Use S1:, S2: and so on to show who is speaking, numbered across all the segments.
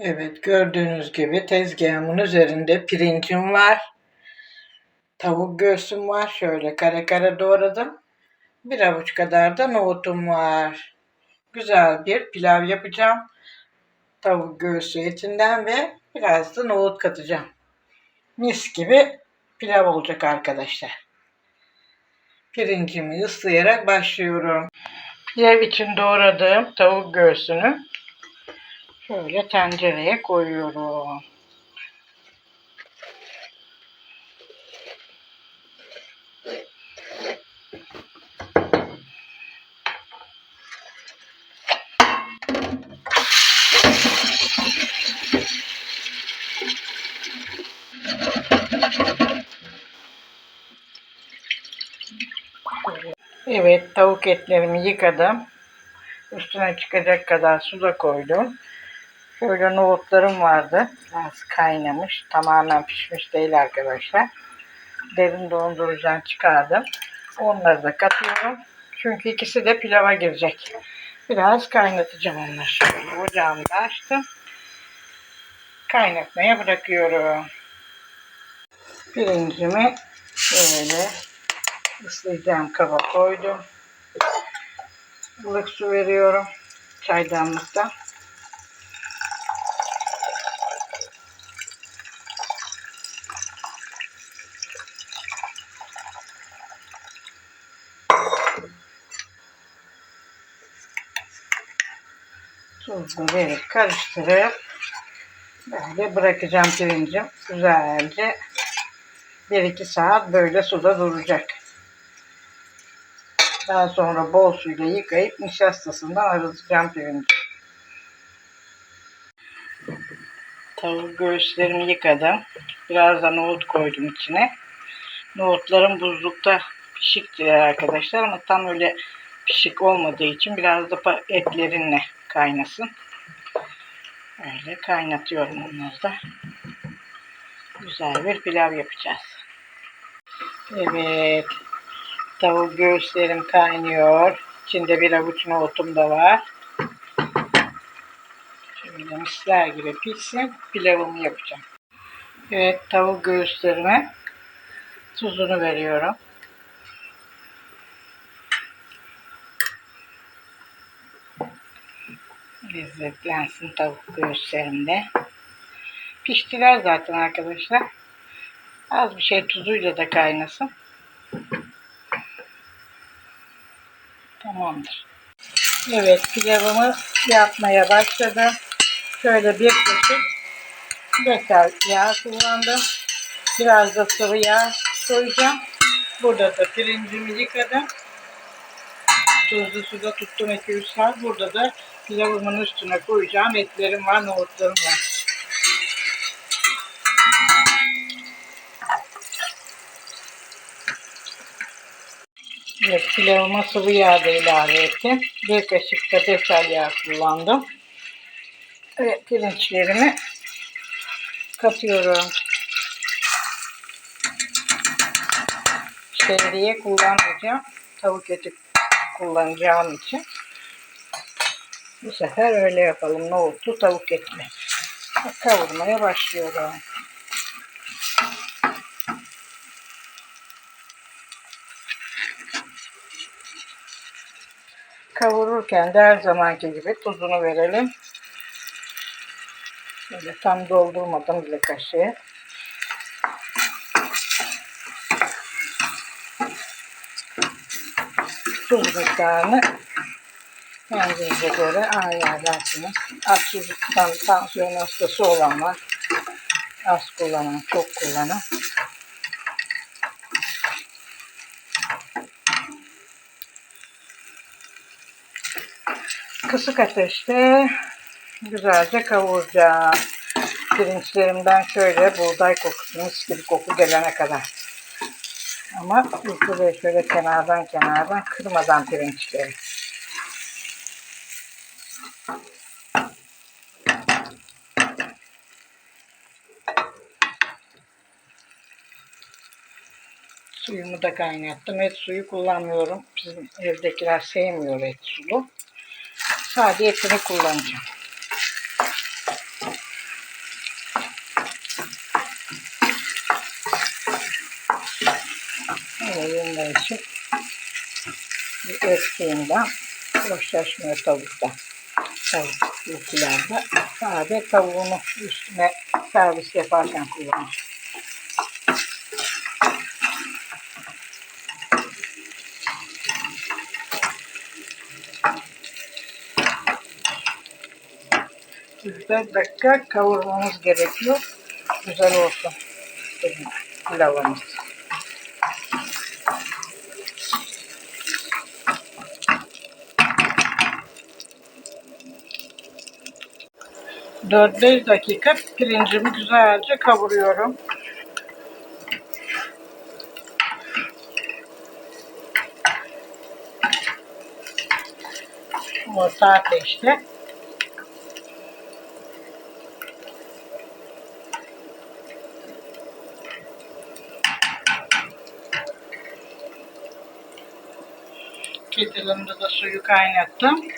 S1: Evet gördüğünüz gibi tezgahımın üzerinde pirincim var. Tavuk göğsüm var. Şöyle kare kare doğradım. Bir avuç kadar da nohutum var. Güzel bir pilav yapacağım. Tavuk göğsü etinden ve biraz da nohut katacağım. Mis gibi pilav olacak arkadaşlar. Pirincimi ıslayarak başlıyorum. Pilav için doğradığım tavuk göğsünü şöyle tencereye koyuyorum. Evet tavuk etlerimi yıkadım. Üstüne çıkacak kadar su da koydum. Şöyle nohutlarım vardı. Biraz kaynamış. Tamamen pişmiş değil arkadaşlar. Derin dondurucudan çıkardım. Onları da katıyorum. Çünkü ikisi de pilava girecek. Biraz kaynatacağım onları. Şöyle ocağımı da açtım. Kaynatmaya bırakıyorum. Pirincimi şöyle ıslayacağım kaba koydum. Ilık su veriyorum çaydanlıkta. Tuzlu verip karıştırıp böyle bırakacağım pirincim. Güzelce 1-2 saat böyle suda duracak. Daha sonra bol suyla yıkayıp nişastasından arıtacağım pirinci. Tavuk göğüslerimi yıkadım. Biraz da nohut koydum içine. Nohutlarım buzlukta pişiktiler arkadaşlar ama tam öyle pişik olmadığı için biraz da etlerinle kaynasın. Öyle kaynatıyorum onları da. Güzel bir pilav yapacağız. Evet. Tavuk göğüslerim kaynıyor. İçinde bir avuç nohutum da var. Şöyle misler gibi pişsin. Pilavımı yapacağım. Evet tavuk göğüslerime tuzunu veriyorum. Lezzetlensin tavuk göğüslerimde. Piştiler zaten arkadaşlar. Az bir şey tuzuyla da kaynasın. Tamamdır. Evet pilavımı yapmaya başladım. Şöyle bir kaşık bekar yağ kullandım. Biraz da sıvı yağ koyacağım. Burada da pirincimi yıkadım. Tuzlu suda tuttum 2-3 saat. Burada da pilavımın üstüne koyacağım. Etlerim var, nohutlarım var. Evet, pilavıma sıvı yağ da ilave ettim. Bir kaşık da beşer yağ kullandım. Evet, pirinçlerimi katıyorum. Şehriye kullanmayacağım. Tavuk eti kullanacağım için. Bu sefer öyle yapalım. Nohutlu tavuk etli. Kavurmaya başlıyorum. Kavururken de her zamanki gibi tuzunu verelim. Şöyle tam doldurmadım bile kaşığı. Tuz miktarını kendinize göre ayarlarsınız. Aksızlıktan tansiyon hastası olanlar az kullanan, çok kullanan. Kısık ateşte güzelce kavuracağım. Pirinçlerimden şöyle buğday kokusu, mis koku gelene kadar. Ama böyle şöyle kenardan kenardan kırmadan pirinçleri. suyumu da kaynattım. Et suyu kullanmıyorum. Bizim evdekiler sevmiyor et sulu. Sade etini kullanacağım. Yayın da için bir et suyundan hoşlaşmıyor tavukta. Tavuk yukulerde sade tavuğunu üstüne servis yaparken kullanacağım. 4 dakika kavurmamız gerekiyor. Güzel olsun. Pilavımız. Dört beş dakika pirincimi güzelce kavuruyorum. Orta ateşte. Kettle'ımda da suyu kaynattım.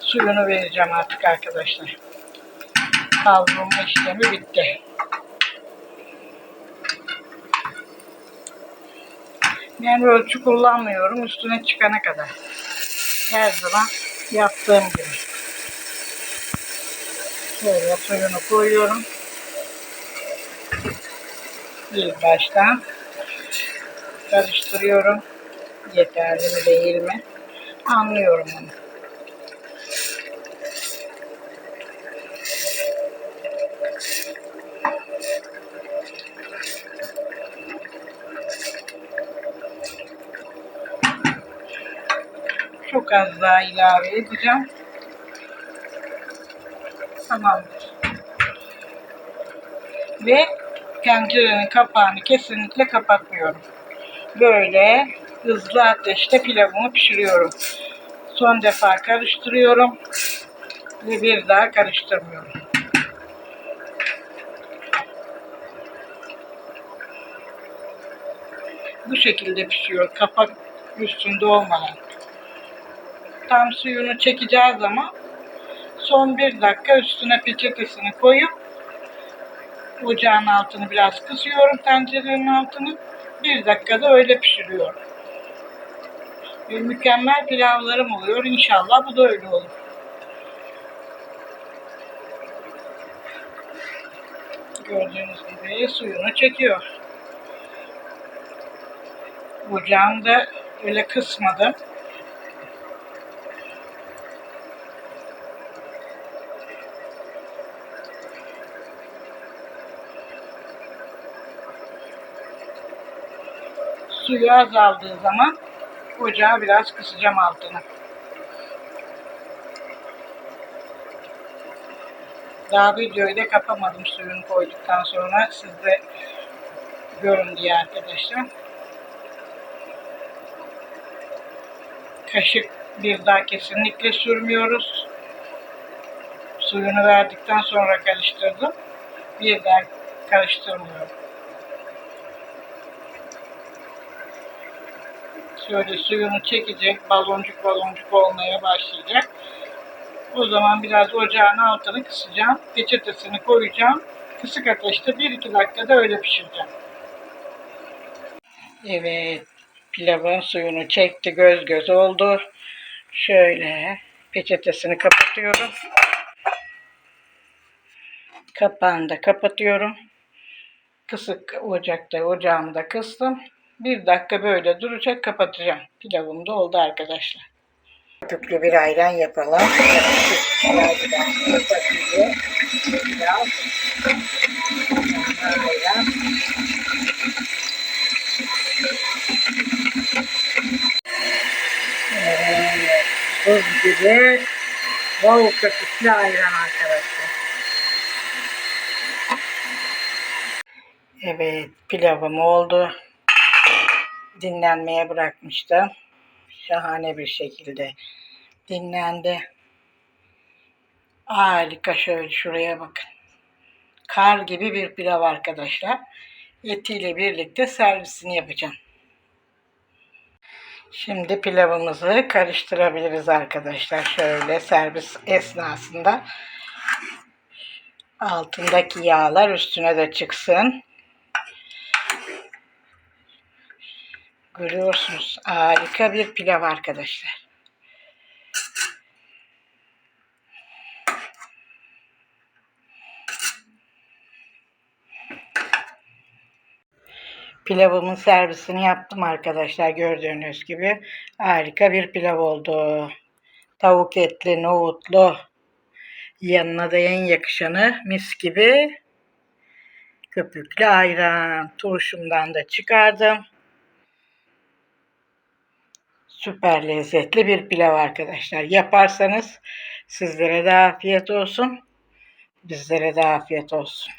S1: Suyunu vereceğim artık arkadaşlar. Kavrulma işlemi bitti. Ben ölçü kullanmıyorum üstüne çıkana kadar. Her zaman yaptığım gibi. Şöyle suyunu koyuyorum. İlk baştan karıştırıyorum. Yeterli mi değil mi? Anlıyorum onu. Çok az daha ilave edeceğim. Tamamdır. Ve tencerenin kapağını kesinlikle kapatmıyorum. Böyle hızlı ateşte pilavımı pişiriyorum. Son defa karıştırıyorum ve bir daha karıştırmıyorum. Bu şekilde pişiyor kapak üstünde olmadan. Tam suyunu çekeceği zaman son bir dakika üstüne peçetesini koyup ocağın altını biraz kısıyorum tencerenin altını. Bir dakikada öyle pişiriyorum. Ve mükemmel pilavlarım oluyor. İnşallah bu da öyle olur. Gördüğünüz gibi suyunu çekiyor. Ocağını da öyle kısmadım. Suyu azaldığı zaman ocağı biraz kısacağım altını. Daha videoyu da kapamadım suyunu koyduktan sonra siz de görün diye arkadaşlar. Kaşık bir daha kesinlikle sürmüyoruz. Suyunu verdikten sonra karıştırdım. Bir daha karıştırmıyorum. Şöyle suyunu çekecek, baloncuk baloncuk olmaya başlayacak. O zaman biraz ocağın altını kısacağım. Peçetesini koyacağım. Kısık ateşte 1-2 dakikada öyle pişireceğim. Evet. Pilavın suyunu çekti. Göz göz oldu. Şöyle peçetesini kapatıyorum. Kapağını da kapatıyorum. Kısık ocakta ocağımı da kıstım. Bir dakika böyle duracak kapatacağım. Pilavım da oldu arkadaşlar. Köpüklü bir ayran yapalım. Buz gibi bol köpüklü ayran arkadaşlar. Evet pilavım oldu. Dinlenmeye bırakmıştım. Şahane bir şekilde dinlendi. Harika şöyle şuraya bakın. Kar gibi bir pilav arkadaşlar. Etiyle birlikte servisini yapacağım. Şimdi pilavımızı karıştırabiliriz arkadaşlar. Şöyle servis esnasında altındaki yağlar üstüne de çıksın. Görüyorsunuz harika bir pilav arkadaşlar. Pilavımın servisini yaptım arkadaşlar gördüğünüz gibi. Harika bir pilav oldu. Tavuk etli, nohutlu. Yanına da en yakışanı mis gibi köpüklü ayran. Turşumdan da çıkardım. Süper lezzetli bir pilav arkadaşlar. Yaparsanız sizlere de afiyet olsun. Bizlere de afiyet olsun.